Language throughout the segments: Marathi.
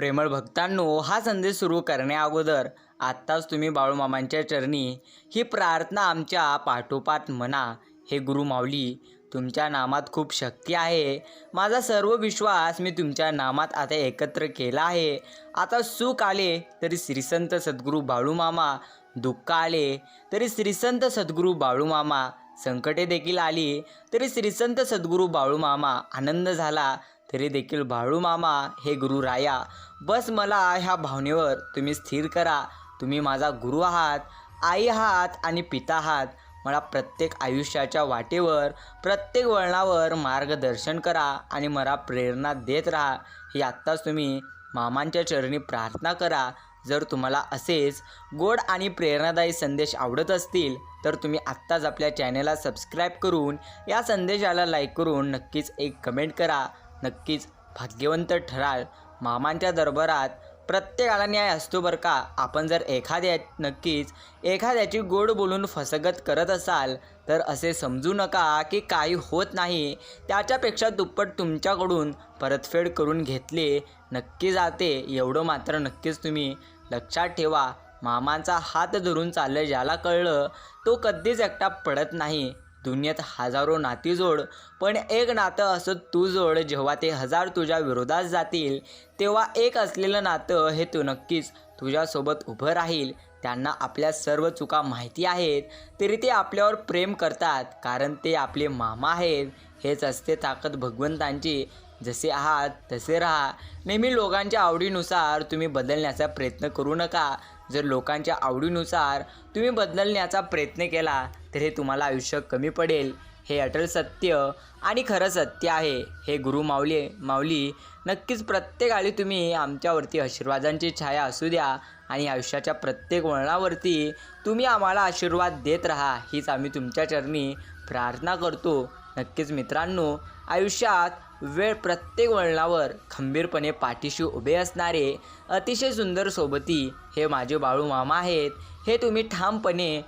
प्रेमळ भक्तांनो हा संदेश सुरू करण्या अगोदर आत्ताच तुम्ही बाळूमामांच्या चरणी ही प्रार्थना आमच्या पाठोपाठ म्हणा. हे गुरु माऊली तुमच्या नामात खूप शक्ती आहे. माझा सर्व विश्वास मी तुमच्या नामात आता एकत्र केला आहे. आता सुख आले तरी श्रीसंत सद्गुरू बाळूमामा दुःख आले तरी श्रीसंत सद्गुरू बाळूमामा संकटे देखील आली तरी श्रीसंत सद्गुरू बाळूमामा आनंद झाला तरी देखील बाळूमामा हे गुरु राया. बस मला ह्या भावनेवर तुम्ही स्थिर करा. तुम्ही माझा गुरु आहात आई आहात आणि पिता आहात. मला प्रत्येक आयुष्याच्या वाटेवर प्रत्येक वळणावर मार्गदर्शन करा आणि मला प्रेरणा देत राहा. ही आत्ताच तुम्ही मामांच्या चरणी प्रार्थना करा. जर तुम्हाला असेच गोड आणि प्रेरणादायी संदेश आवडत असतील तर तुम्ही आत्ताच आपल्या चॅनेलला सबस्क्राईब करून या संदेशाला लाईक करून नक्कीच एक कमेंट करा. नक्कीच भाग्यवंत ठराल. मामांच्या दरबारात प्रत्येकाला न्याय असतो बरं का. आपण जर एखाद्या नक्कीच एखाद्याची गोड बोलून फसगत करत असाल तर असे समजू नका की काही होत नाही. त्याच्यापेक्षा दुप्पट तुमच्याकडून परतफेड करून घेतले नक्की जाते एवढं मात्र नक्कीच तुम्ही लक्षात ठेवा. मामांचा हात धरून चाललं ज्याला कळलं तो कधीच एकटा पडत नाही. दुनियेत हजारो नाती जोड पण एक नातं असं तू जोड जेव्हा ते हजार तुझ्या विरोधात जातील तेव्हा एक असलेलं नातं हे तू नक्कीच तुझ्यासोबत उभं राहील. त्यांना आपल्या सर्व चुका माहिती आहेत तरी ते आपल्यावर प्रेम करतात कारण ते आपले मामा आहेत. हेच असते ताकद भगवंतांची. जसे आहात तसे राहा. नेहमी लोकांच्या आवडीनुसार तुम्ही बदलण्याचा प्रयत्न करू नका. जर लोकांच्या आवडीनुसार तुम्ही बदलण्याचा प्रयत्न केला तर हे तुम्हाला आयुष्य कमी पडेल. हे अटल सत्य आणि खरं सत्य आहे. हे गुरु माऊली माऊली नक्कीच प्रत्येक आळी तुम्ही आमच्यावरती आशीर्वादांची छाया असू द्या आणि आयुष्याच्या प्रत्येक वळणावरती तुम्ही आम्हाला आशीर्वाद देत राहा हीच आम्ही तुमच्या चरणी प्रार्थना करतो. नक्कीच मित्रांनो आयुष्यात वेळ प्रत्येक वळणावर खंबीरपणे पाठीशी उभे असणारे अतिशय सुंदर सोबती हे माझे बाळू मामा आहेत. हे तुम्ही ठामपणे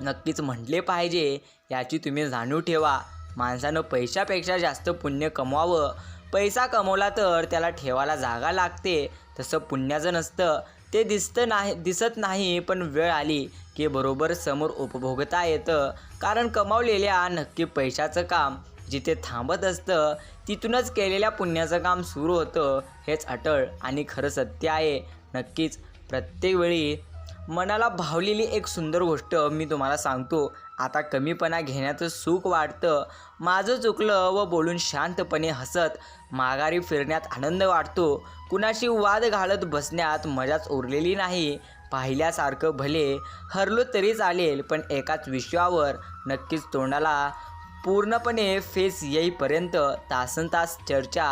नक्कीच म्हटले पाहिजे. याची तुम्ही जाणीव ठेवा. माणसानं पैशापेक्षा जास्त पुण्य कमवावं. पैसा कमवला तर त्याला ठेवायला जागा लागते. तसं पुण्याचं नसतं. ते दिसतं नाही दिसत नाही पण वेळ आली की बरोबर समोर उपभोगता येतं. कारण कमावलेल्या नक्की पैशाचं काम जिथे थांबत असतं तिथूनच केलेल्या पुण्याचं काम सुरू होतं हेच अटळ आणि खरं सत्य आहे. नक्कीच प्रत्येक वेळी मनाला भावलेली एक सुंदर गोष्ट मी तुम्हाला सांगतो. आता कमीपणा घेण्याचं सुख वाटतं. माझं चुकलं व बोलून शांतपणे हसत माघारी फिरण्यात आनंद वाटतो. कुणाशी वाद घालत बसण्यात मजाच उरलेली नाही. पाहिल्यासारखं भले हरलो तरी चालेल पण एकाच विश्वावर नक्कीच तोंडाला पूर्णपणे फेस येईपर्यंत तासन तास चर्चा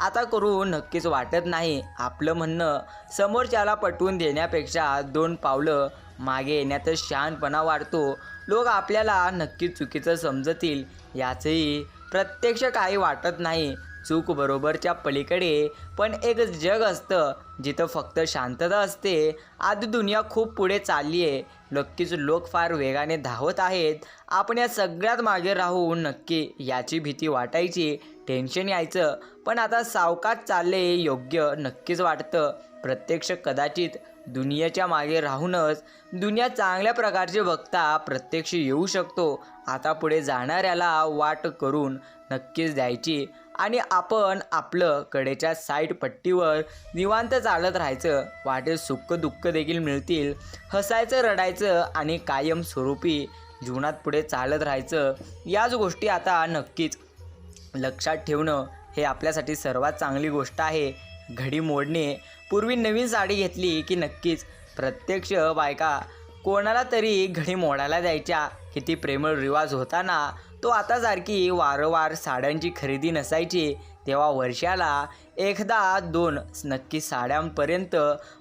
आता करू नक्कीच वाटत नाही. आपलं म्हणणं समोरच्याला पटवून देण्यापेक्षा दोन पावलं मागे येण्यातच शहाणपणा वाढतो. लोक आपल्याला नक्की चुकीचं समजतील याचंही प्रत्यक्ष काही वाटत नाही. चूक बरोबरच्या पलीकडे पण एक जग असतं जिथं फक्त शांतता असते. आधी दुनिया खूप पुढे चालली आहे नक्कीच लोक फार वेगाने धावत आहेत. आपण या सगळ्यात मागे राहून नक्की याची भीती वाटायची टेन्शन यायचं. पण आता सावकात चालले योग्य नक्कीच वाटतं. प्रत्यक्ष कदाचित दुनियेच्या मागे राहूनच दुनिया चांगल्या प्रकारचे बघता प्रत्यक्ष येऊ शकतो. आता पुढे जाणाऱ्याला वाट करून नक्कीच द्यायची. आणि आपण आपलं कडेच्या साईड पट्टीवर निवांत चालत राहायचं वाटेत सुख दुःख देखील मिळतील हसायचं रडायचं आणि कायमस्वरूपी जीवनात पुढे चालत राहायचं याच गोष्टी आता नक्कीच लक्षात ठेवणं हे आपल्यासाठी सर्वात चांगली गोष्ट आहे. घडी मोडणे. पूर्वी नवीन साडी घेतली की नक्कीच प्रत्यक्ष बायका कोणाला तरी घडी मोडायला द्यायच्या. किती प्रेमळ रिवाज होता ना? तो आता सारखी वारंवार साड्यांची खरेदी नसायची. तेव्हा वर्षाला एकदा दोन नक्की साड्यांपर्यंत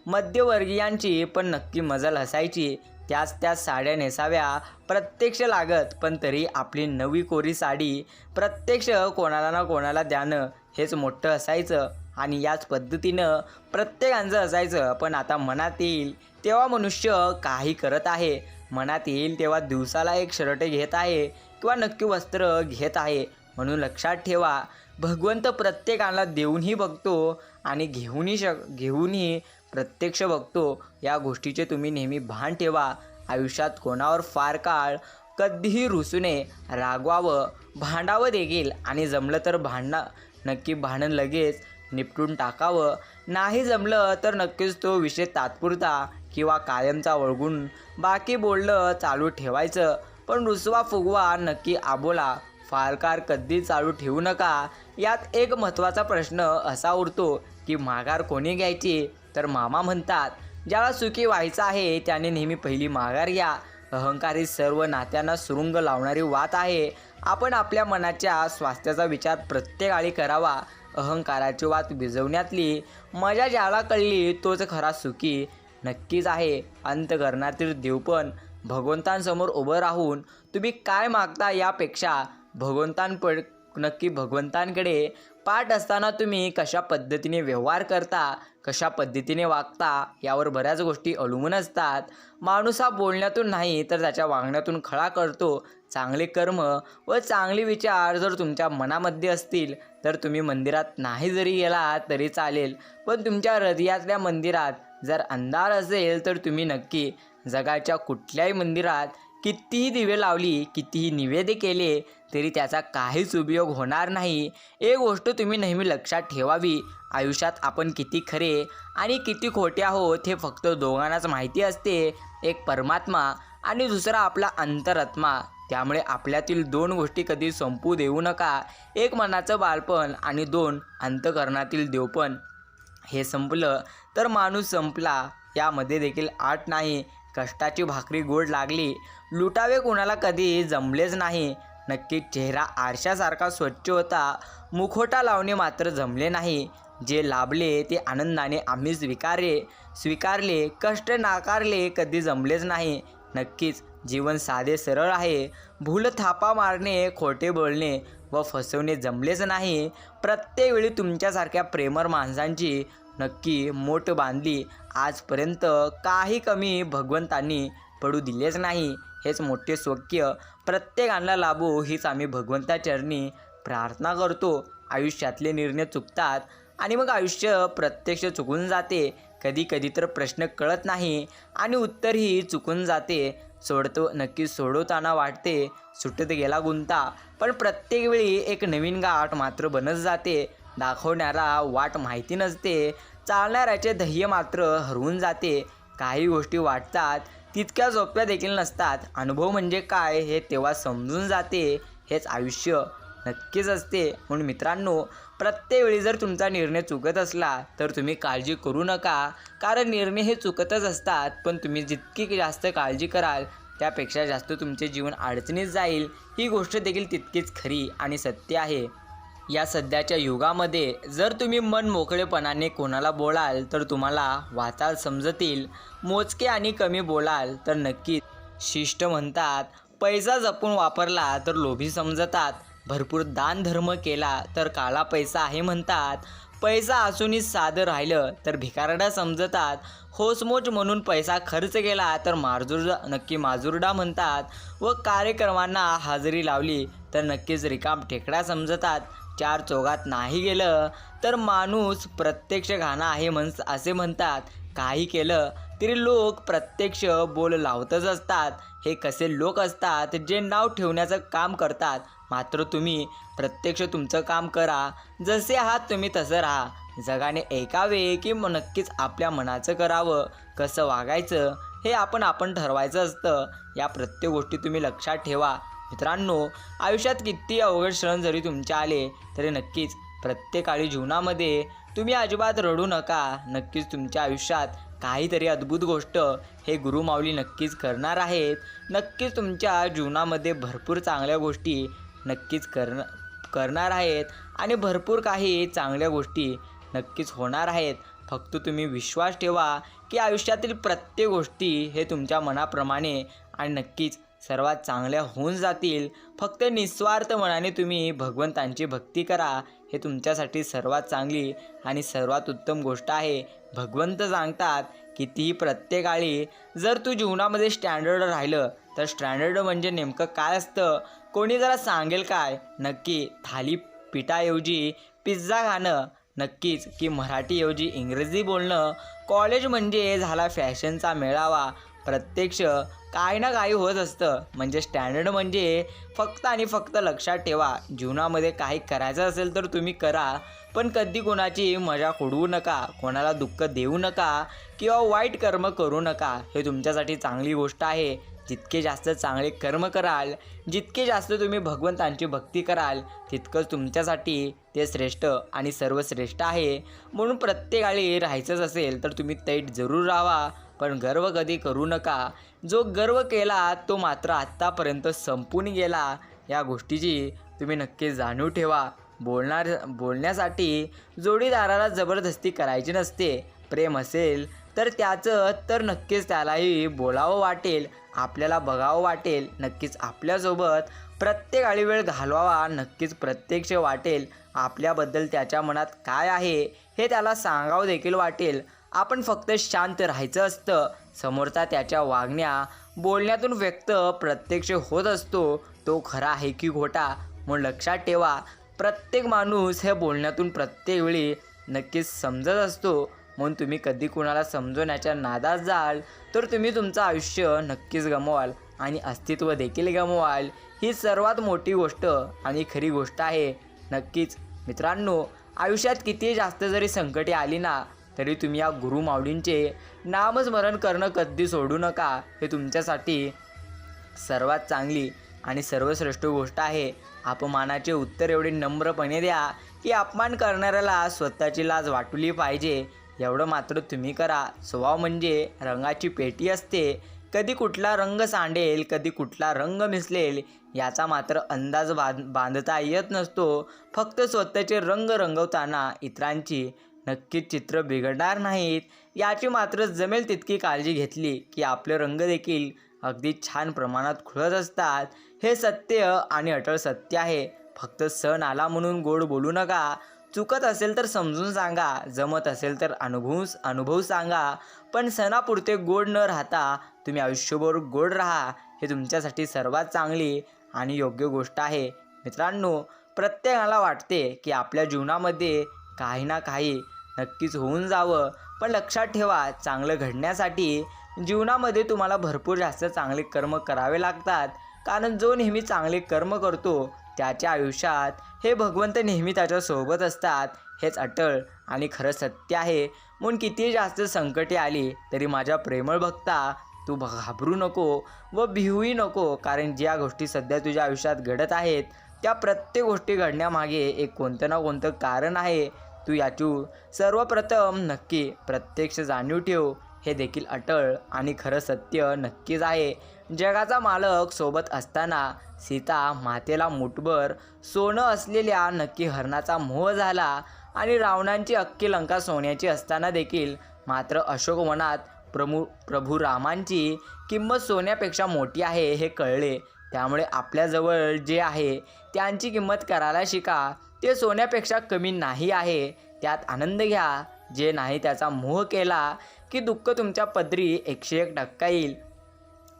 मध्यवर्गीयांची पण नक्की मजल असायची. त्याच त्याच साड्या नेसाव्या प्रत्यक्ष लागत पण तरी आपली नवी कोरी साडी प्रत्यक्ष कोणाला ना कोणाला द्यानं हेच मोठं असायचं. आणि याच पद्धतीनं प्रत्येकांचं असायचं पण आता मनात येईल तेव्हा मनुष्य काही करत आहे. मनात येईल तेव्हा दिवसाला एक शर्ट घेत आहे. किंवा नक्की वस्त्र घेत आहे. म्हणून लक्षात ठेवा भगवंत प्रत्येकाला देऊनही बघतो आणि घेऊनही शक घेऊनही प्रत्यक्ष बघतो. या गोष्टीचे तुम्ही नेहमी भान ठेवा. आयुष्यात कोणावर फार काळ कधीही रुसू नये रागवावं भांडावं देखील आणि जमलं तर भांडणं नक्की भांडण लगेच निपटून टाकावं. नाही जमलं तर नक्कीच तो विषय तात्पुरता किंवा कायमचा वळगून बाकी बोललं चालू ठेवायचं. पण रुसवा फुगवा नक्की आबोला. फारकार कधी चालू ठेवू नका? यात एक महत्त्वाचा प्रश्न असा उरतो की माघार कोणी घ्यायची? तर मामा म्हणतात ज्याला सुखी व्हायचं आहे त्याने नेहमी पहिली माघार घ्या. अहंकारी सर्व नात्यांना सुरुंग लावणारी वात आहे. आपण आपल्या मनाच्या स्वास्थ्याचा विचार प्रत्येकाळी करावा. अहंकाराची वात विजवण्यातली मजा ज्याला कळली तोच खरा सुखी नक्कीच आहे. अंतकरणातील देवपण. भगवंतांसमोर उभं राहून तुम्ही काय मागता यापेक्षा भगवंतांपड नक्की भगवंतांकडे पाठ असताना तुम्ही कशा पद्धतीने व्यवहार करता कशा पद्धतीने वागता यावर बऱ्याच गोष्टी अवलंबून असतात. माणूस हा बोलण्यातून नाही तर त्याच्या वागण्यातून खळा करतो. चांगले कर्म व चांगले विचार जर तुमच्या मनामध्ये असतील तर तुम्ही मंदिरात नाही जरी गेला तरी चालेल. पण तुमच्या हृदयातल्या मंदिरात जर अंधार असेल तर तुम्ही नक्की जगाच्या कुठल्याही मंदिरात कितीही दिवे लावली कितीही निवेदे केले तरी त्याचा काहीच उपयोग होणार नाही. एक गोष्ट तुम्ही नेहमी लक्षात ठेवावी. आयुष्यात आपण किती खरे आणि किती खोटे आहोत हे फक्त दोघांनाच माहिती असते. एक परमात्मा आणि दुसरा आपला अंतरात्मा. त्यामुळे आपल्यातील दोन गोष्टी कधी संपू देऊ नका. एक मनाचं बालपण आणि दोन अंतकरणातील देवपण. हे संपलं तर माणूस संपला. यामध्ये देखील आठ नाही कष्टाची भाकरी गोड लागली. लुटावे कुणाला कधी जमलेच नाही. नक्की चेहरा आरशासारखा स्वच्छ होता. मुखोटा लावणे मात्र जमले नाही. जे लाभले ते आनंदाने आम्ही स्वीकारले स्वीकारले कष्ट नाकारले कधी जमलेच नाही. नक्कीच जीवन साधे सरळ आहे. भूल थापा मारणे खोटे बोलणे व फसवणे जमलेच नाही. प्रत्येक वेळी तुमच्यासारख्या प्रेमर माणसांची नक्की मोठ बांधली. आजपर्यंत काही कमी भगवंतांनी पडू दिलेच नाही. हेच मोठे स्वक्य. प्रत्येकांना लाभो हीच आम्ही भगवंताचरणी प्रार्थना करतो. आयुष्यातले निर्णय चुकतात आणि मग आयुष्य प्रत्यक्ष चुकून जाते. कधी कधी तर प्रश्न कळत नाही आणि उत्तरही चुकून जाते. सोडतो नक्की सोडवताना वाटते सुटत गेला गुंता. पण प्रत्येक वेळी एक नवीन गाठ मात्र बनत जाते. दाखवणारा वाट माहिती नसते. चालणाऱ्याचे ध्येय मात्र हरवून जाते. काही गोष्टी वाटतात तितक्या सोप्या देखील नसतात. अनुभव म्हणजे काय हे तेव्हा समजून जाते हेच आयुष्य नक्कीच असते. म्हणून मित्रांनो प्रत्येक वेळी जर तुमचा निर्णय चुकत असला तर तुम्ही काळजी करू नका. कारण निर्णय हे चुकतच असतात पण तुम्ही जितकी जास्त काळजी कराल त्यापेक्षा जास्त तुमचे जीवन अडचणीत जाईल. ही गोष्ट देखील तितकीच खरी आणि सत्य आहे. या सध्याच्या युगामध्ये जर तुम्ही मन मोकळेपणाने कोणाला बोलाल तर तुम्हाला वाचाल समजतील. मोजके आणि कमी बोलाल तर नक्की. शिष्ट म्हणतात पैसा जपून वापरला तर लोभी समजतात. भरपूर दान धर्म केला तर काळा पैसा आहे म्हणतात. पैसा असूनही साधं राहिलं तर भिकारडा समजतात. होसमोच म्हणून पैसा खर्च केला तर मारजुर्डा नक्की माजुरडा म्हणतात. व कार्यक्रमांना हजेरी लावली तर नक्कीच रिकाम ठेकडा समजतात. चार चौघात नाही गेलं तर माणूस प्रत्यक्ष घाणा आहे म्हण असे म्हणतात. काही केलं तरी लोक प्रत्यक्ष बोल लावतच असतात. हे कसे लोक असतात जे नाव ठेवण्याचं काम करतात? मात्र तुम्ही प्रत्यक्ष तुमचं काम करा. जसे आहात तुम्ही तसं राहा. जगाने ऐकावे की नक्कीच आपल्या मनाचं करावं. कसं वागायचं हे आपण आपण ठरवायचं असतं. या प्रत्येक गोष्टी तुम्ही लक्षात ठेवा. मित्रांनो आयुष्यात किती अवघड क्षण जरी तुमच्या आले तरी नक्कीच प्रत्येकाळी जीवनामध्ये तुम्ही अजिबात रडू नका. नक्कीच तुमच्या आयुष्यात काहीतरी अद्भुत गोष्ट हे गुरुमाऊली नक्कीच करणार आहेत. नक्कीच तुमच्या जीवनामध्ये भरपूर चांगल्या गोष्टी नक्कीच करण करणार आहेत आणि भरपूर काही चांगल्या गोष्टी नक्कीच होणार आहेत. फक्त तुम्ही विश्वास ठेवा की आयुष्यातील प्रत्येक गोष्टी हे तुमच्या मनाप्रमाणे आणि नक्कीच सर्वात चांगल्या होऊन जातील. फक्त निस्वार्थ मनाने तुम्ही भगवंतांची भक्ती करा. हे तुमच्यासाठी सर्वात चांगली आणि सर्वात उत्तम गोष्ट आहे. भगवंत सांगतात कितीही प्रत्येकाळी जर तू जीवनामध्ये स्टँडर्ड राहिलं तर स्टँडर्ड म्हणजे नेमकं काय असतं? कोणी जरा सांगेल काय? नक्की थाली पिठाऐवजी पिझ्झा खाणं नक्कीच की मराठीऐवजी इंग्रजी बोलणं. कॉलेज म्हणजे झाला फॅशनचा मेळावा. प्रत्यक्ष काही ना काही होत असतं. म्हणजे स्टँडर्ड म्हणजे फक्त आणि फक्त लक्षात ठेवा. जीवनामध्ये काही करायचं असेल तर तुम्ही करा. पण कधी कोणाची मजा उडवू नका कोणाला दुःख देऊ नका किंवा वाईट कर्म करू नका. हे तुमच्यासाठी चांगली गोष्ट आहे. जितके जास्त चांगले कर्म कराल जितके जास्त तुम्ही भगवंतांची भक्ती कराल तितकंच तुमच्यासाठी ते श्रेष्ठ आणि सर्वश्रेष्ठ आहे. म्हणून प्रत्येकाळी राहायचंच असेल तर तुम्ही तैट जरूर राहा. पण गर्व कधी करू नका. जो गर्व केला तो मात्र आत्तापर्यंत संपून गेला. या गोष्टीची तुम्ही नक्की जाणीव ठेवा. बोलणार बोलण्यासाठी जोडीदाराला जबरदस्ती करायची नसते. प्रेम असेल तर त्याचं तर नक्कीच त्यालाही बोलावं वाटेल आपल्याला बघावं वाटेल नक्कीच आपल्यासोबत प्रत्येक आळी वेळ घालवावा नक्कीच प्रत्यक्ष वाटेल. आपल्याबद्दल त्याच्या मनात काय आहे हे त्याला सांगावं देखील वाटेल. आपण फक्त शांत राहायचं असतं. समोरचा त्याच्या वागण्या बोलण्यातून व्यक्त प्रत्यक्ष होत असतो. तो खरा आहे की खोटा? म्हणून लक्षात ठेवा प्रत्येक माणूस हे बोलण्यातून प्रत्येक वेळी नक्कीच समजत असतो. म्हणून तुम्ही कधी कुणाला समजवण्याच्या नादात जाल तर तुम्ही तुमचं आयुष्य नक्कीच गमवाल आणि अस्तित्व देखील गमवाल. ही सर्वात मोठी गोष्ट आणि खरी गोष्ट आहे. नक्कीच मित्रांनो आयुष्यात किती जास्त जरी संकटे आली ना तरी तुम्ही या गुरु माऊलींचे नामस्मरण करणं कधी सोडू नका. हे तुमच्यासाठी सर्वात चांगली आणि सर्वश्रेष्ठ गोष्ट आहे. अपमानाचे उत्तर एवढे नम्रपणे द्या की अपमान करणाऱ्याला स्वतःची लाज वाटली पाहिजे. एवढं मात्र तुम्ही करा. स्वभाव म्हणजे रंगाची पेटी असते. कधी कुठला रंग सांडेल कधी कुठला रंग मिसलेल याचा मात्र अंदाज बांध बांधता येत नसतो. फक्त स्वतःचे रंग रंगवताना इतरांची नक्कीच चित्र बिघडणार नाहीत. याची मात्र जमेल तितकी काळजी घेतली की आपले रंग देखील अगदी छान प्रमाणात खुळत असतात. हे सत्य आणि अटळ सत्य आहे. फक्त सण आला म्हणून गोड बोलू नका. चुकत असेल तर समजून सांगा. जमत असेल तर अनुभव अनुभव सांगा. पण सणापुरते गोड न राहता तुम्ही आयुष्यभर गोड राहा. हे तुमच्यासाठी सर्वात चांगली आणि योग्य गोष्ट आहे. मित्रांनो प्रत्येकाला वाटते की आपल्या जीवनामध्ये काही ना काही नक्कीच होऊन जावं. पण लक्षात ठेवा चांगलं घडण्यासाठी जीवनामध्ये तुम्हाला भरपूर जास्त चांगले कर्म करावे लागतात. कारण जो नेहमी चांगले कर्म करतो त्याच्या आयुष्यात हे भगवंत नेहमी त्याच्यासोबत असतात. हेच अटळ आणि खरं सत्य आहे. म्हणून किती जास्त संकटे आली तरी माझ्या प्रेमळ भक्ता तू घाबरू नको व भिवूही नको. कारण ज्या गोष्टी सध्या तुझ्या आयुष्यात घडत आहेत त्या प्रत्येक गोष्टी घडण्यामागे एक कोणतं ना कोणतं कारण आहे. तू याची सर्वप्रथम नक्की प्रत्यक्ष जाणीव ठेव. हे देखील अटळ आणि खरं सत्य नक्कीच आहे. जगाचा मालक सोबत असताना सीता मातेला मुठभर सोनं असलेल्या नक्की हरणाचा मोह झाला आणि रावणांची अख्खी लंका सोन्याची असताना देखील मात्र अशोक मनात प्रभू प्रभू रामांची किंमत सोन्यापेक्षा मोठी आहे हे कळले. त्यामुळे आपल्याजवळ जे आहे त्यांची किंमत करायला शिका. ते सोन्यापेक्षा कमी नाही आहे. त्यात आनंद घ्या. जे नाही त्याचा मोह केला की दुःख तुमच्या पदरी एकशे एक टक्का येईल.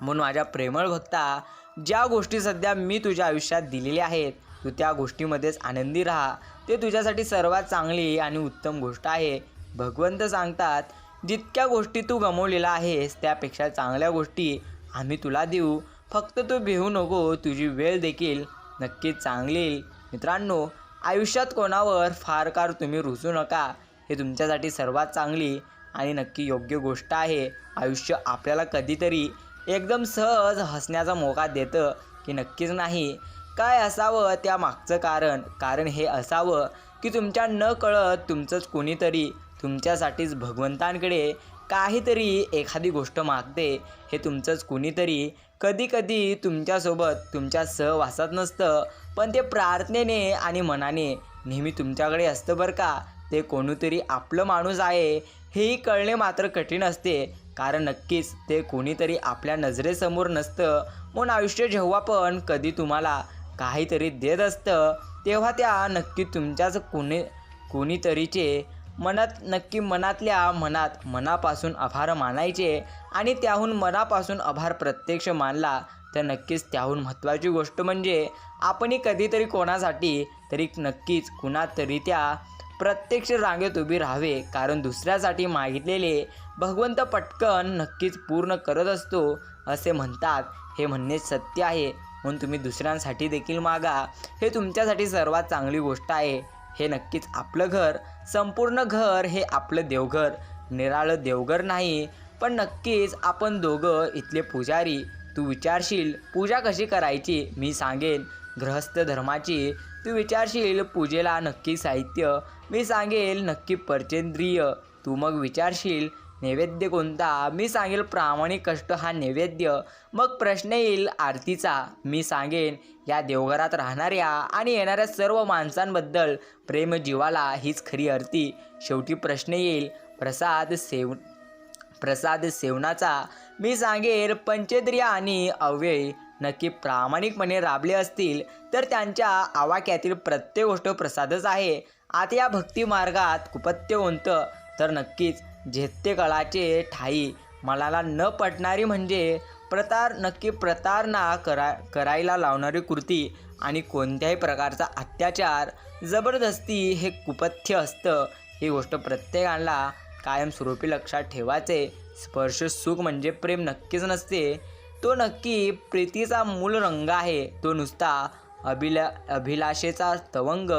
म्हणून माझ्या प्रेमळ भक्ता ज्या गोष्टी सध्या मी तुझ्या आयुष्यात दिलेल्या आहेत तू त्या गोष्टीमध्येच आनंदी राहा. ते तुझ्यासाठी सर्वात चांगली आणि उत्तम गोष्ट आहे. भगवंत सांगतात जितक्या गोष्टी तू गमवलेल्या आहेस त्यापेक्षा चांगल्या गोष्टी आम्ही तुला देऊ. फक्त तू भिवू नको तुझी वेळ देखील नक्की चांगली येईल. मित्रांनो आयुष्यात कोणावर फार कार तुम्ही रुचू नका. हे तुमच्यासाठी सर्वात चांगली आणि नक्की योग्य गोष्ट आहे. आयुष्य आपल्याला कधीतरी एकदम सहज हसण्याचा मोका देतं की नक्कीच नाही. काय असावं त्या मागचं कारण? कारण हे असावं की तुमच्या न कळत तुमचंच कोणीतरी तुमच्यासाठीच भगवंतांकडे काहीतरी एखादी गोष्ट मागते. हे तुमचंच कुणीतरी कधीकधी तुमच्यासोबत तुमच्या सहवासात नसतं पण ते प्रार्थनेने आणि मनाने नेहमी तुमच्याकडे असतं बरं का. ते कोणीतरी आपलं माणूस आहे हेही कळणे मात्र कठीण असते. कारण नक्कीच ते कोणीतरी आपल्या नजरेसमोर नसतं. म्हणून आयुष्य जेव्हा पण कधी तुम्हाला काहीतरी देत असतं तेव्हा त्या नक्की तुमच्याच कोणी कोणीतरीचे मनात नक्की मनातल्या मनात मनापासून आभार मानायचे आणि त्याहून मनापासून आभार प्रत्यक्ष मानला तर नक्कीच त्याहून महत्त्वाची गोष्ट म्हणजे आपणही कधीतरी कोणासाठी तरी नक्कीच कुणातरी त्या प्रत्यक्ष रांगेत उभी राहावे कारण दुसऱ्यासाठी मागितलेले भगवंत पटकन नक्कीच पूर्ण करत असतो असे म्हणतात. हे म्हणणे सत्य आहे. म्हणून तुम्ही दुसऱ्यांसाठी देखील मागा. हे तुमच्यासाठी सर्वात चांगली गोष्ट आहे. हे नक्कीच आपलं घर संपूर्ण घर हे आपलं देवघर. निराळं देवघर नाही पण नक्कीच आपण दोघं इथले पुजारी. तू विचारशील पूजा कशी करायची मी सांगेन. गृहस्थ धर्माची तू विचारशील पूजेला नक्की साहित्य. मी सांगेल नक्की पर्चेंद्रिय. तू मग विचारशील नैवेद्य कोणता? मी सांगेल प्रामाणिक कष्ट हा नैवेद्य. मग प्रश्न येईल आरतीचा. मी सांगेन या देवघरात राहणाऱ्या आणि येणाऱ्या सर्व माणसांबद्दल प्रेम जीवाला हीच खरी आरती. शेवटी प्रश्न येईल प्रसाद सेव प्रसाद सेवनाचा. मी सांगेन पंचेंद्रिय आणि अव्यय नक्की प्रामाणिकपणे राबले असतील तर त्यांच्या आवाक्यातील प्रत्येक गोष्ट प्रसादच आहे. आता या भक्ती मार्गात कुपत्य कोणतं तर नक्कीच झेत्ते कळाचे ठाई मनाला न पटणारी म्हणजे प्रतार नक्की प्रतारणा करा करायला लावणारी कृती आणि कोणत्याही प्रकारचा अत्याचार जबरदस्ती हे कुपथ्य असतं. ही गोष्ट प्रत्येकाला कायमस्वरूपी लक्षात ठेवायचे. स्पर्श सुख म्हणजे प्रेम नक्कीच नसते. तो नक्की प्रीतीचा मूल रंग आहे. तो नुसता अभिला अभिलाषेचा तवंग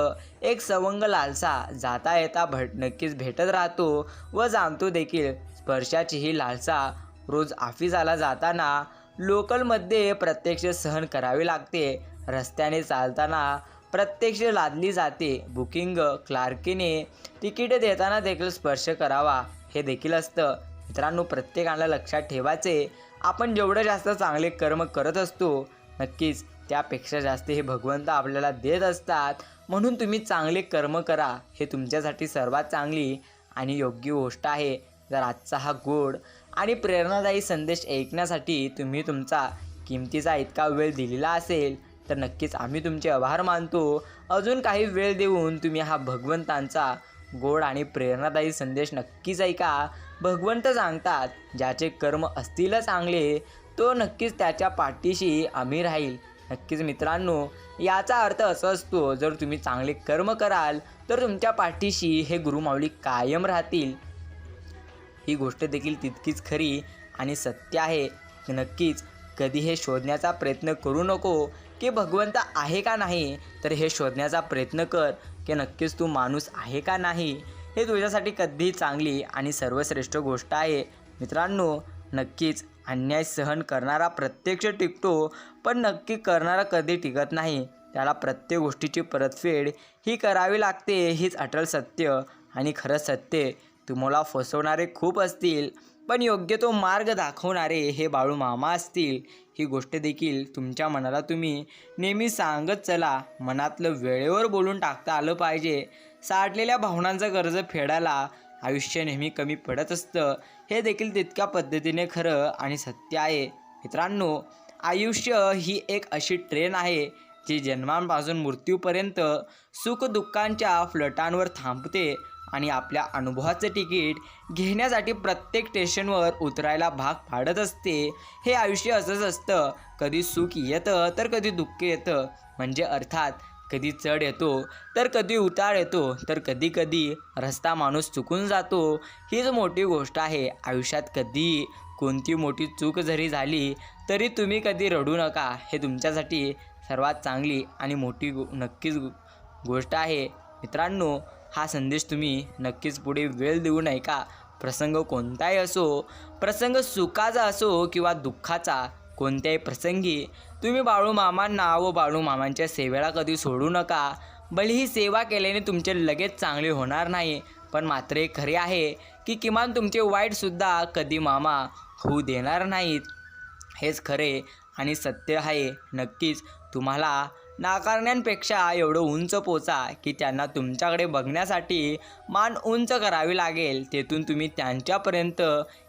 एक सवंग लालसा जाता येता भट नक्कीच भेटत राहतो व जाणतो देखील. स्पर्शाची ही लालसा रोज ऑफिसाला जाताना लोकलमध्ये प्रत्यक्ष सहन करावी लागते. रस्त्याने चालताना प्रत्यक्ष लादली जाते. बुकिंग क्लार्कीने तिकीट देताना देखील स्पर्श करावा हे देखील असतं. मित्रांनो प्रत्येकाला लक्षात ठेवायचे आपण जेवढं जास्त चांगले कर्म करत असतो नक्कीच त्यापेक्षा जास्त हे भगवंत आपल्याला देत असतात. म्हणून तुम्ही चांगले कर्म करा. हे तुमच्यासाठी सर्वात चांगली आणि योग्य गोष्ट आहे. जर आजचा हा गोड आणि प्रेरणादायी संदेश ऐकण्यासाठी तुम्ही तुमचा किमतीचा इतका वेळ दिलेला असेल तर नक्कीच आम्ही तुमचे आभार मानतो. अजून काही वेळ देऊन तुम्ही हा भगवंतांचा गोड आणि प्रेरणादायी संदेश नक्कीच ऐका. भगवंत सांगतात ज्याचे कर्म असतील चांगले तो नक्कीच त्याच्या पाठीशी आम्ही राहील. नक्कीच मित्रांनो याचा अर्थ असा असतो जर तुम्ही चांगले कर्म कराल तर तुमच्या पाठीशी हे गुरुमाऊली कायम राहतील. ही गोष्ट देखील तितकीच खरी आणि सत्य आहे नक्कीच कधी हे शोधण्याचा प्रयत्न करू नको की भगवंत आहे का नाही तर हे शोधण्याचा प्रयत्न कर की नक्कीच तू माणूस आहे का नाही. हे तुझ्यासाठी कधीही चांगली आणि सर्वश्रेष्ठ गोष्ट आहे. मित्रांनो नक्कीच अन्याय सहन करणारा प्रत्यक्ष टिकतो पण नक्की करणारा कधी टिकत नाही. त्याला प्रत्येक गोष्टीची परतफेड ही करावी लागते हीच अटल सत्य. आणि खरं सत्य तुम्हाला फसवणारे खूप असतील पण योग्य तो मार्ग दाखवणारे हे बाळू मामा असतील. ही गोष्ट देखील तुमच्या मनाला तुम्ही नेहमी सांगत चला. मनातलं वेळेवर बोलून टाकता आलं पाहिजे. साठलेल्या भावनांचं कर्ज फेडायला आयुष्य नेहमी कमी पडत असतं. हे देखील तितक्या पद्धतीने खरं आणि सत्य आहे. मित्रांनो आयुष्य ही एक अशी ट्रेन आहे जी जन्मांपासून मृत्यूपर्यंत सुखदुःखांच्या फ्लटांवर थांबते आणि आपल्या अनुभवाचं तिकीट घेण्यासाठी प्रत्येक स्टेशनवर उतरायला भाग पाडत असते. हे आयुष्य असंच असतं. कधी सुख येतं तर कधी दुःख येतं. म्हणजे अर्थात कधी चढ येतो तर कधी उतार येतो तर कधी कधी रस्ता माणूस चुकून जातो. हीच मोठी गोष्ट आहे. आयुष्यात कधी कोणती मोठी चूक जरी झाली तरी तुम्ही कधी रडू नका. हे तुमच्यासाठी सर्वात चांगली आणि मोठी गो नक्कीच गोष्ट आहे. मित्रांनो हा संदेश तुम्ही नक्कीच पुढे वेळ देऊ नये का? प्रसंग कोणताही असो प्रसंग सुखाचा असो किंवा दुःखाचा कोणत्याही प्रसंगी तुम्ही बाळू मामांना व बाळू मामांच्या सेवेला कधी सोडू नका. भले ही सेवा केल्याने तुमचे लगेच चांगले होणार नाही पण मात्र हे खरे आहे की किमान तुमचे वाईटसुद्धा कधी मामा होऊ देणार नाहीत. हेच खरे आणि सत्य आहे. नक्कीच तुम्हाला नाकारण्यांपेक्षा एवढं उंच पोचा की त्यांना तुमच्याकडे बघण्यासाठी मान उंच करावी लागेल तेथून तुम्ही त्यांच्यापर्यंत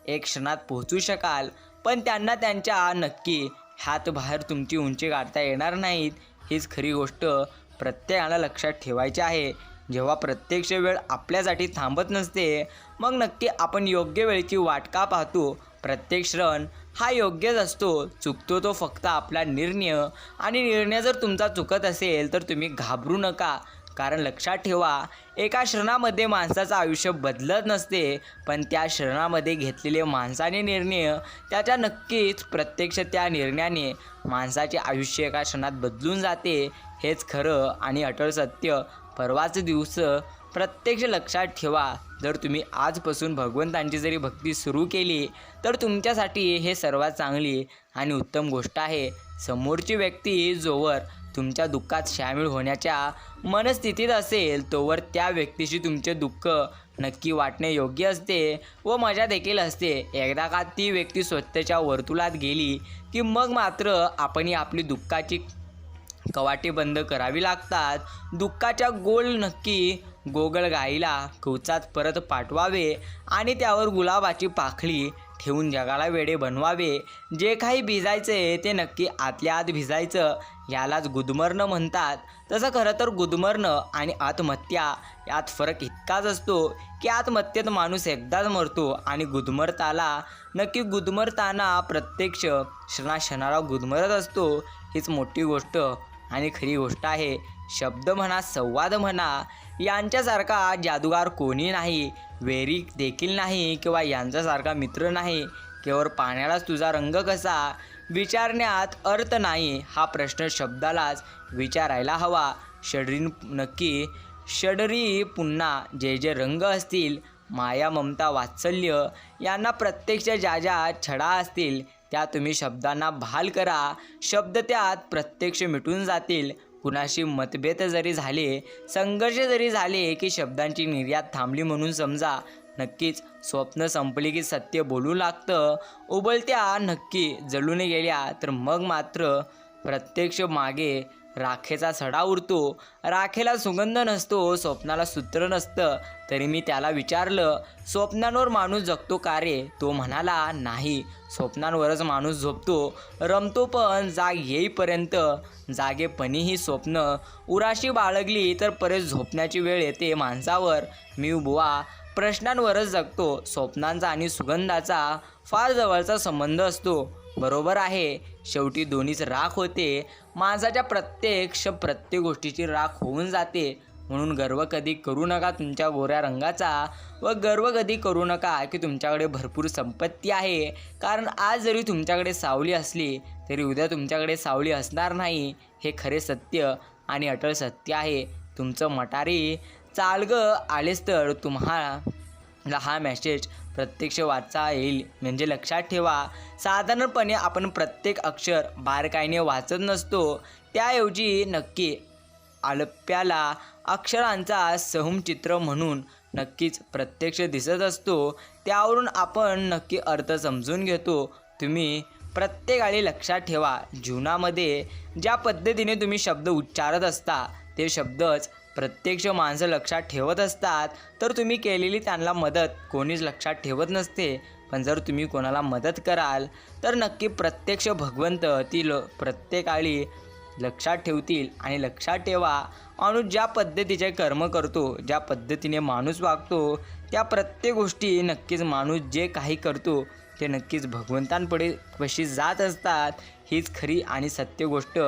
एक क्षणात पोहोचू शकाल. पण त्यांना त्यांच्या नक्की हातबाहेर तुमची उंची काढता येणार नाहीत. हीच खरी गोष्ट प्रत्येकाला लक्षात ठेवायची आहे. जेव्हा प्रत्यक्ष वेळ आपल्यासाठी थांबत नसते मग नक्की आपण योग्य वेळेची वाट का पाहतो? प्रत्येक क्षण हा योग्यच असतो. चुकतो तो फक्त आपला निर्णय. आणि निर्णय जर तुमचा चुकत असेल तर तुम्ही घाबरू नका. कारण लक्षात ठेवा एका क्षणामध्ये माणसाचं आयुष्य बदलत नसते पण त्या क्षणामध्ये घेतलेले माणसाने निर्णय त्याच्या नक्कीच प्रत्यक्ष त्या निर्णयाने माणसाचे आयुष्य एका क्षणात बदलून जाते हेच खरं आणि अटळ सत्य. परवाच दिवस प्रत्यक्ष लक्षात ठेवा जर तुम्ही आजपासून भगवंतांची जरी भक्ती सुरू केली तर तुमच्यासाठी हे सर्वात चांगली आणि उत्तम गोष्ट आहे. समोरची व्यक्ती जोवर तुमच्या दुःखात सामील होण्याच्या मनस्थितीत असेल तोवर त्या व्यक्तीशी तुमचे दुःख नक्की वाटणे योग्य असते व मजा देखील असते. एकदा का ती व्यक्ती स्वतःच्या वर्तुळात गेली की मग मात्र आपणही आपली दुःखाची कवाटे बंद करावी लागतात. दुःखाच्या गोल नक्की गोगळ गाईला कवचात परत पाठवावे आणि त्यावर गुलाबाची पाखळी ठेवून जगाला वेडे बनवावे. जे काही भिजायचे ते नक्की आतल्या आत भिजायचं. यालाच गुदमरणं म्हणतात. तसं खरं तर गुदमरणं आणि आत्महत्या यात फरक इतकाच असतो की आत्महत्येत माणूस एकदाच मरतो आणि गुदमरताला नक्की गुदमरताना प्रत्यक्ष क्षणाक्षणाला गुदमरत असतो हीच मोठी गोष्ट आणि खरी गोष्ट आहे. शब्द म्हणा संवाद म्हणा यांच्यासारखा जादूगार कोणी नाही वेरी देखील नाही किंवा यांच्यासारखा मित्र नाही. केवळ पाण्यालाच तुझा रंग कसा विचारण्यात अर्थ नाही. हा प्रश्न शब्दालाच विचारायला हवा. षडरी नक्की षडरी पुन्हा जे जे रंग असतील माया ममता वात्सल्य यांना प्रत्यक्ष ज्या ज्या छडा असतील त्या तुम्ही शब्दांना भाल करा. शब्द त्यात प्रत्यक्ष मिटून जातील. कुणाशी मतभेद जरी झाले संघर्ष जरी झाले की शब्दांची निर्यात थांबली म्हणून समजा नक्कीच. स्वप्न संपली की सत्य बोलू लागतं. उबलत्या नक्की जळून गेल्या तर मग मात्र प्रत्यक्ष मागे राखेचा सडा उरतो. राखेला सुगंध नसतो स्वप्नाला सूत्र नसतं. तरी मी त्याला विचारलं स्वप्नांवर माणूस जगतो का रे? तो म्हणाला नाही. स्वप्नांवरच माणूस झोपतो. रमतो पण जाग येईपर्यंत. जागेपणी ही स्वप्न. उराशी बाळगली तर परत झोपण्याची वेळ येते माणसावर. मी बुवा प्रश्नांवरच जगतो. स्वप्नांचा आणि सुगंधाचा फार जवळचा संबंध असतो. बरोबर आहे. शेवटी दोन्हीच राख होते. माणसाच्या प्रत्यक्ष प्रत्येक गोष्टीची राख होऊन जाते. म्हणून गर्व कधी करू नका तुमच्या गोऱ्या रंगाचा व गर्व कधी करू नका की तुमच्याकडे भरपूर संपत्ती आहे. कारण आज जरी तुमच्याकडे सावली असली तरी उद्या तुमच्याकडे सावली असणार नाही. हे खरे सत्य आणि अटळ सत्य आहे. तुमचं मटारी चाल ग आलेस तर तुम्हाला हा मेसेज प्रत्यक्ष वाचा येईल. म्हणजे लक्षात ठेवा. साधारणपणे आपण प्रत्येक अक्षर बारकाईने वाचत नसतो. त्याऐवजी नक्की आलप्याला अक्षरांचा सहमचित्र म्हणून नक्कीच प्रत्यक्ष दिसत असतो. त्यावरून आपण नक्की अर्थ समजून घेतो. तुम्ही प्रत्येकाने लक्षात ठेवा. जीवनामध्ये ज्या पद्धतीने तुम्ही शब्द उच्चारत असता ते शब्दच प्रत्यक्ष माणसं लक्षात ठेवत असतात तर तुम्ही केलेली त्यांना मदत कोणीच लक्षात ठेवत नसते. पण जर तुम्ही कोणाला मदत कराल तर नक्की प्रत्यक्ष भगवंत ती ल प्रत्येकाळी लक्षात ठेवतील आणि लक्षात ठेवा. माणूस ज्या पद्धतीचे कर्म करतो ज्या पद्धतीने माणूस वागतो त्या प्रत्येक गोष्टी नक्कीच माणूस जे काही करतो ते नक्कीच भगवंतांपुढे कशी जात असतात. हीच खरी आणि सत्य गोष्ट.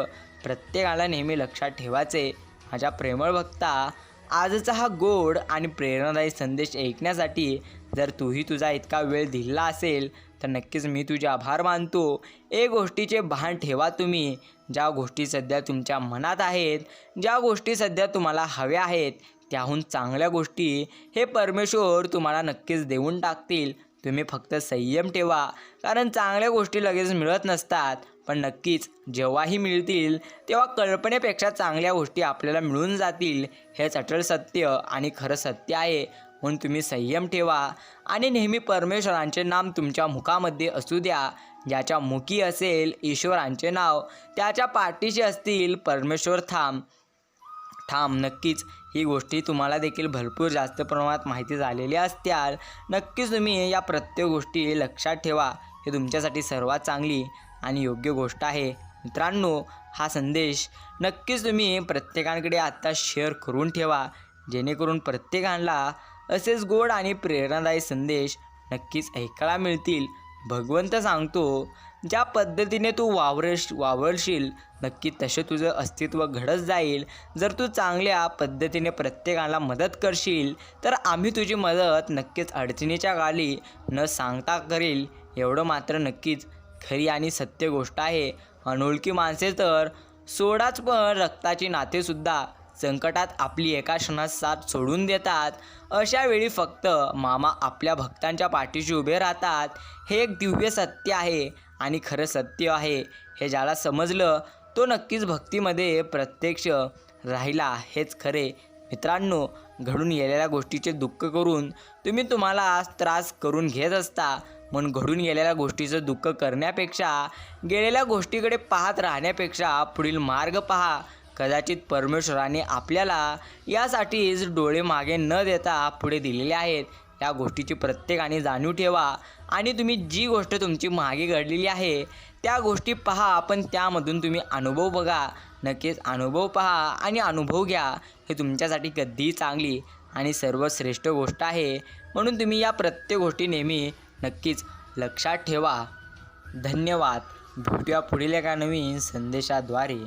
प्रत्येकाला नेहमी लक्षात ठेवायचे. माझ्या प्रेमळ भक्ता आजचा हा गोड आणि प्रेरणादायी संदेश ऐकण्यासाठी जर तूही तुझा इतका वेळ दिला असेल तर नक्कीच मी तुझे आभार मानतो. एक गोष्टीचे भान ठेवा तुम्ही. ज्या गोष्टी सध्या तुमच्या मनात आहेत ज्या गोष्टी सध्या तुम्हाला हव्या आहेत त्याहून चांगल्या गोष्टी हे परमेश्वर तुम्हाला नक्कीच देऊन टाकतील. तुम्ही फक्त संयम ठेवा. कारण चांगल्या गोष्टी लगेच मिळत नसतात. पण नक्कीच जेव्हाही मिळतील तेव्हा कल्पनेपेक्षा चांगल्या गोष्टी आपल्याला मिळून जातील. हेच अटल सत्य आणि खरं सत्य आहे म्हणून तुम्ही संयम ठेवा. आणि नेहमी परमेश्वरांचे नाम तुमच्या मुखामध्ये असू द्या. ज्याच्या मुखी असेल ईश्वरांचे नाव त्याच्या पाठीशी असतील परमेश्वर थांब. ठाम नक्कीच. ही गोष्टी तुम्हाला देखील भरपूर जास्त प्रमाणात माहिती झालेली असत्याल नक्कीच तुम्ही या प्रत्येक गोष्टी लक्षात ठेवा. हे तुमच्यासाठी सर्वात चांगली आणि योग्य गोष्ट आहे. मित्रांनो हा संदेश नक्कीच तुम्ही प्रत्येकांकडे आत्ता शेअर करून ठेवा. जेणेकरून प्रत्येकाला असेच गोड आणि प्रेरणादायी संदेश नक्कीच ऐकायला मिळतील. भगवंत सांगतो ज्या पद्धतीने तू वावरश वावरशील नक्की तसे तुझं अस्तित्व घडत जाईल. जर तू चांगल्या पद्धतीने प्रत्येकाला मदत करशील तर आम्ही तुझी मदत नक्कीच अडचणीच्या गाली न सांगता करील. एवढं मात्र नक्कीच खरी आणि सत्य गोष्ट आहे. अनोळखी माणसे तर सोडाच पण रक्ताची नातेसुद्धा संकटात आपली एका क्षणात साथ सोडून देतात. अशा वेळी फक्त मामा आपल्या भक्तांच्या पाठीशी उभे राहतात. हे एक दिव्य सत्य आहे आणि खरं सत्य आहे हे ज्याला समजलं तो नक्कीच भक्तीमध्ये प्रत्यक्ष राहिला हेच खरे. मित्रांनो घडून गेलेल्या गोष्टीचे दुःख करून तुम्ही तुम्हाला त्रास करून घेत असता. म्हणून घडून गेलेल्या गोष्टीचं दुःख करण्यापेक्षा गेलेल्या गोष्टीकडे पाहत राहण्यापेक्षा पुढील मार्ग पहा. कदाचित परमेश्वराने आपल्याला यासाठीच डोळे मागे न देता पुढे दिलेले आहेत. या गोष्टीची प्रत्येकाने जाणीव ठेवा आणि तुम्ही जी गोष्ट तुमची मागे घडलेली आहे त्या गोष्टी पहा पण त्यामधून तुम्ही अनुभव बघा. नक्कीच अनुभव पहा आणि अनुभव घ्या. हे तुमच्यासाठी कधीही चांगली आणि सर्वश्रेष्ठ गोष्ट आहे. म्हणून तुम्ही या प्रत्येक गोष्टी नेहमी नक्कीच लक्षात ठेवा. धन्यवाद. भेटूया पुढील एका नवीन संदेशाद्वारे.